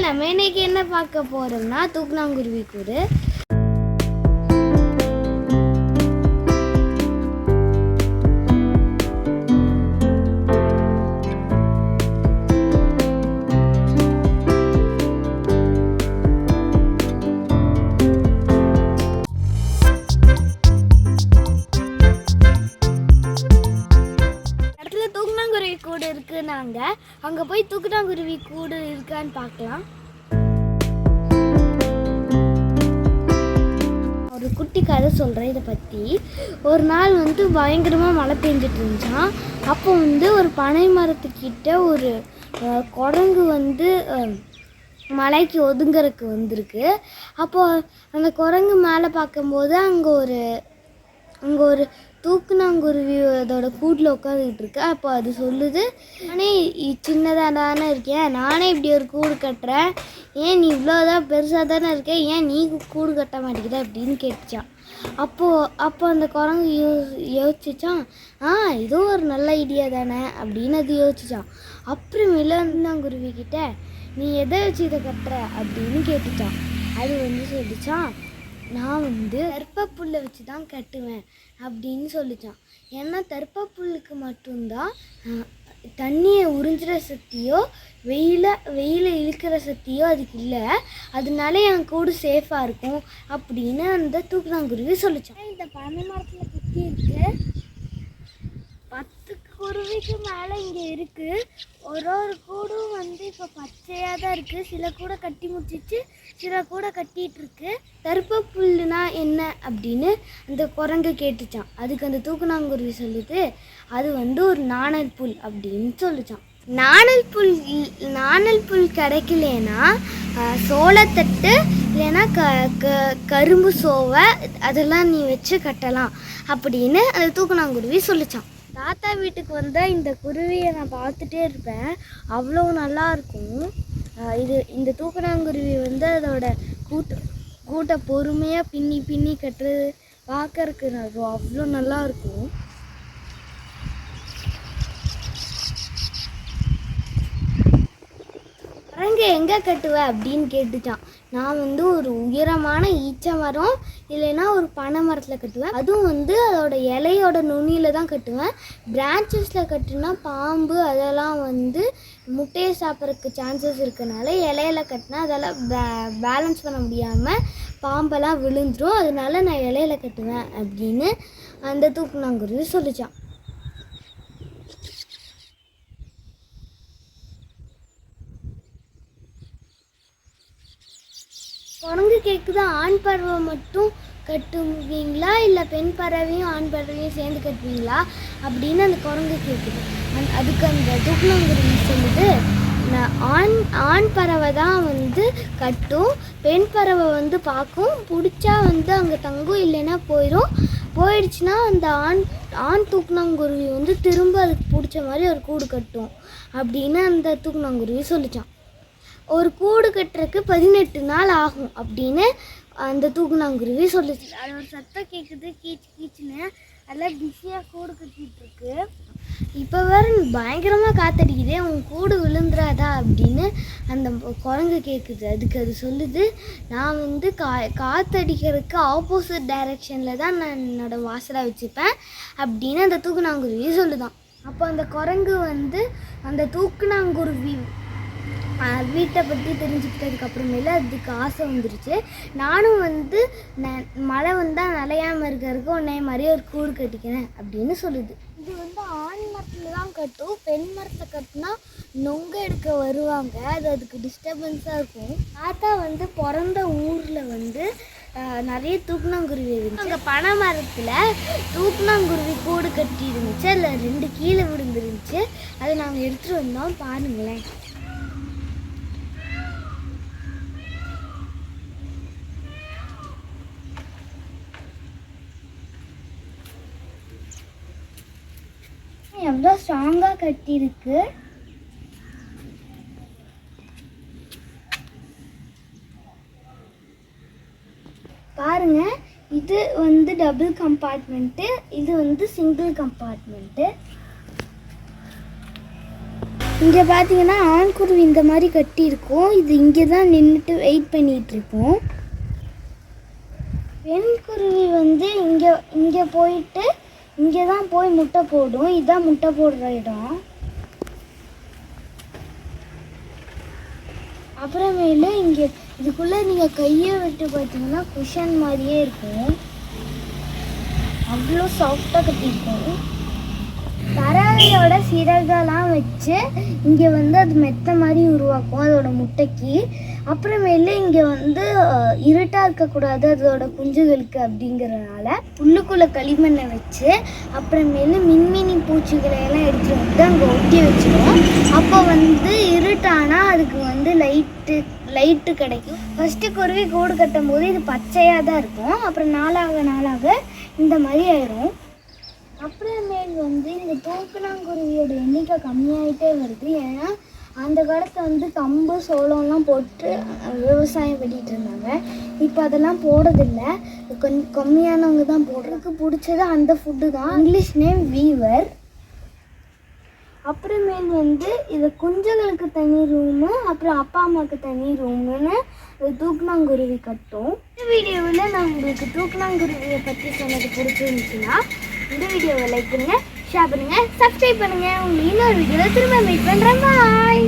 நம்ம இன்னைக்கு என்ன பார்க்க போகிறோம்னா தூக்குனாங்குருவி கூறு. கூடு இருக்குன்னாங்க. அங்கே போய் தூக்குனாங்குருவி கூடு இருக்கான்னு பார்க்கலாம். ஒரு குட்டி கதை சொல்கிறேன் இதை பற்றி ஒரு நாள் வந்து பயங்கரமாக மழை பெஞ்சிட்டு இருந்துச்சான் அப்போ வந்து ஒரு பனை மரத்துக்கிட்ட ஒரு அஹ், குரங்கு வந்து மலைக்கு ஒதுங்கறக்கு வந்திருக்கு. அப்போ அந்த குரங்கு மேலே பார்க்கும்போது அங்கே ஒரு அங்கே ஒரு தூக்குனாங்குருவி அதோட கூட்டில் உட்காந்துக்கிட்டு இருக்கு அப்போ அது சொல்லுது நானே சின்னதாக தானே இருக்கேன். நானே இப்படி ஒரு கூடு கட்டுறேன். ஏன் நீ இவ்வளோதான் பெருசாக தானே இருக்க? ஏன் நீ கூடு கட்ட மாட்டேங்கிற? அப்படின்னு கேட்டுச்சான் அப்போது அப்போ அந்த குரங்கு யோ யோசிச்சான் ஆ இதோ ஒரு நல்ல ஐடியா தானே. அப்படின்னு அது யோசிச்சான் அப்புறம் இளந்தாங்குருவி கிட்ட நீ எதை வச்சு இதை கட்டுற? அப்படின்னு கேட்டுச்சான் அது வந்து சொல்லிச்சான் நான் வந்து தர்ப்ப புல்லை வச்சு தான் கட்டுவேன் அப்படின்னு சொல்லிச்சான். ஏன்னா தர்ப்பப்புல்லுக்கு மட்டும்தான் தண்ணியை உறிஞ்சுற சக்தியோ வெயில வெயில இழுக்கிற சக்தியோ அதுக்கு இல்லை. அதனால என் கூடு சேஃபாக இருக்கும் அப்படின்னு அந்த தூக்குதாங்குருவி சொல்லிச்சான். இந்த பனை மரத்தில் குத்தி இருக்கு குருவிக்கு மேலே இங்கே இருக்குது ஒரு ஒரு கூடும் வந்து இப்போ பச்சையாக தான் இருக்குது சில கூட கட்டி முடிச்சிச்சு சில கூட கட்டிகிட்ருக்கு தருப்ப புல்லுனா என்ன அப்படின்னு அந்த குரங்கு கேட்டுச்சான் அதுக்கு அந்த தூக்குனாங்குருவி சொல்லுது அது வந்து ஒரு நாணல் புல் அப்படின்னு சொல்லிச்சான் நாணல் புல் நாணல் புல் கிடைக்கலனா சோளத்தட்டு இல்லைன்னா க க கரும்பு சோவை அதெல்லாம் நீ வச்சு கட்டலாம் அப்படின்னு அந்த தூக்குனாங்குருவி சொல்லிச்சான் தாத்தா வீட்டுக்கு வந்தால் இந்த குருவியை நான் பார்த்துட்டே இருப்பேன். அவ்வளோ நல்லா இருக்கும். இது இந்த தூக்கணாங்குருவி வந்து அதோட கூட்டு கூட்டை பொறுமையாக பின்னி பின்னி கட்டுறது பார்க்கறக்கு அவ்வளோ நல்லாயிருக்கும் இருக்கும் எங்கே கட்டுவ அப்படின்னு கேட்டுச்சான் நான் வந்து ஒரு உயரமான ஈச்ச மரம் இல்லைன்னா ஒரு பனை மரத்தில் கட்டுவேன் அதுவும் வந்து அதோட இலையோட நுனியில் தான் கட்டுவேன் பிரான்ச்சஸில் கட்டுனா பாம்பு அதெல்லாம் வந்து முட்டையை சாப்பிட்றதுக்கு சான்சஸ் இருக்கனால இலையில கட்டினா அதெல்லாம் பே பேலன்ஸ் பண்ண முடியாமல் பாம்பெல்லாம் விழுந்துடும் அதனால நான் இலையில கட்டுவேன் அப்படின்னு அந்த தூக்குனாங்குருவி சொல்லிச்சான். குரங்கு கேட்குது ஆண் பறவை மட்டும் கட்டுவீங்களா? இல்லை பெண் பறவையும் ஆண் பறவையும் சேர்ந்து கட்டுவீங்களா? அப்படின்னு அந்த குரங்கு கேட்குது அந் அதுக்கு அந்த தூக்குனங்குருவி சொல்லுது. ஆண் ஆண் பறவை தான் வந்து கட்டும். பெண் பறவை வந்து பார்க்கும். பிடிச்சா வந்து அங்கே தங்கும் இல்லைன்னா போயிடும் போயிடுச்சுன்னா அந்த ஆண் ஆண் தூக்குனாங்குருவி வந்து திரும்ப அதுக்கு பிடிச்ச மாதிரி ஒரு கூடு கட்டும் அப்படின்னு அந்த தூக்குனாங்குருவி சொல்லிச்சான். ஒரு கூடு கட்டுறதுக்கு பதினெட்டு நாள் ஆகும் அப்படின்னு அந்த தூக்குனாங்குருவி சொல்லுச்சு. அது ஒரு சத்தம் கேட்குது கீச்சு கீச்சுன்னு அதெல்லாம் பிஸியாக கூடு கட்டிட்டு இருக்கு. இப்போ வேற பயங்கரமாக காத்தடிக்குதே உன் கூடு விழுந்துராதா அப்படின்னு அந்த குரங்கு கேட்குது அதுக்கு அது சொல்லுது நான் வந்து கா காத்தடிக்கிறதுக்கு ஆப்போசிட் டைரெக்ஷனில் தான் நான் என்னோட வாசலை வச்சுப்பேன் அப்படின்னு அந்த தூக்குனாங்குருவி சொல்லுதான். அப்போ அந்த குரங்கு வந்து அந்த தூக்குனாங்குருவி ஆஹ் வீட்டை பற்றி தெரிஞ்சுக்கிட்டதுக்கு அப்புறமேல அதுக்கு ஆசை வந்துருச்சு. நானும் வந்து ந- மழை வந்தால் நனையாமல் இருக்கிறதுக்கு உன்னை மாதிரியே ஒரு கூடு கட்டிக்கிறேன் அப்படின்னு சொல்லுது. இது வந்து ஆண் மரத்தில் தான் கட்டும் பெண் மரத்தை கட்டினா நொங்க எடுக்க வருவாங்க. அது அதுக்கு டிஸ்டர்பன்ஸாக இருக்கும். தாத்தா வந்து பிறந்த ஊரில் வந்து நிறைய தூக்குனாங்குருவி இருந்துச்சு. அங்கே பனை மரத்தில் தூக்குனாங்குருவி கூடு கட்டி இருந்துச்சு அதில் ரெண்டு கீழே விழுந்துருந்துச்சு. அதை நாங்கள் எடுத்துகிட்டு வந்தோம். பாருங்களேன். எவ்வளோ ஸ்ட்ராங்காக கட்டியிருக்கு? பாருங்க இது வந்து டபுள் கம்பார்ட்மெண்ட்டு இது வந்து சிங்கிள் கம்பார்ட்மெண்ட்டு இங்கே பார்த்தீங்கன்னா ஆண்குருவி இந்த மாதிரி கட்டியிருக்கோம். இது இங்கே தான் நின்றுட்டு வெயிட் பண்ணிகிட்ருக்கோம். இருக்கும் பெண் குருவி வந்து இங்கே இங்கே போயிட்டு இங்கே தான் போய் முட்டை போடும். இதுதான் முட்டை போடுற இடம். அப்புறமேலு இங்கே இதுக்குள்ளே நீங்கள் கையை விட்டு பார்த்தீங்கன்னா குஷன் மாதிரியே இருக்கும். அவ்வளோ சாஃப்டாக கட்டியிருக்கும். பறவையோட சிறகெல்லாம் வச்சு இங்கே வந்து அது மெத்த மாதிரி உருவாக்கும். அதோட முட்டைக்கு. அப்புறமேலு இங்கே வந்து இருட்டாக இருக்கக்கூடாது அதோட குஞ்சுகளுக்கு அப்படிங்கிறதுனால உள்ளுக்குள்ளே களிமண்ணை வச்சு அப்புறமேலு மின்மினி பூச்சிகளை எல்லாம் எடுத்து வந்து அங்கே ஒட்டி வச்சிடும் அப்போ வந்து இருட்டானால் அதுக்கு வந்து லைட்டு லைட்டு கிடைக்கும். ஃபஸ்ட்டு குருவி கூடு கட்டும் போது இது பச்சையாக தான் இருக்கும். அப்புறம் நாளாக நாளாக இந்த மாதிரி ஆயிரும். அப்புறமேல் வந்து இந்த தூக்குனாங்குருவியோட எண்ணிக்கை கம்மியாயிட்டே வருது. ஏன்னா அந்த காலத்தில் வந்து கம்பு சோளம்லாம் போட்டு விவசாயம் பண்ணிட்டு இருந்தாங்க. இப்போ அதெல்லாம் போடுறதில்ல. கொஞ்சம் கம்மியானவங்க தான் போடுறதுக்கு பிடிச்சது அந்த ஃபுட்டு தான். இங்கிலீஷ் நேம் வீவர் அப்புறமேல் வந்து இது குஞ்சுகளுக்கு தனி ரூமு அப்புறம் அப்பா அம்மாவுக்கு தனி ரூமுன்னு தூக்கணாங்குருவி கட்டும். இந்த வீடியோவில் நான் உங்களுக்கு தூக்கணாங்குருவியை பற்றி சொன்னது பிடிச்சிருந்துச்சுன்னா இந்த வீடியோவை லைக் பண்ணுங்கள் ஷேர் பண்ணுங்கள் சப்ஸ்கிரைப் பண்ணுங்கள் உங்களுக்கு இன்னொரு வீடியோவில் திரும்ப மீட் பண்ணுறேன் பாய்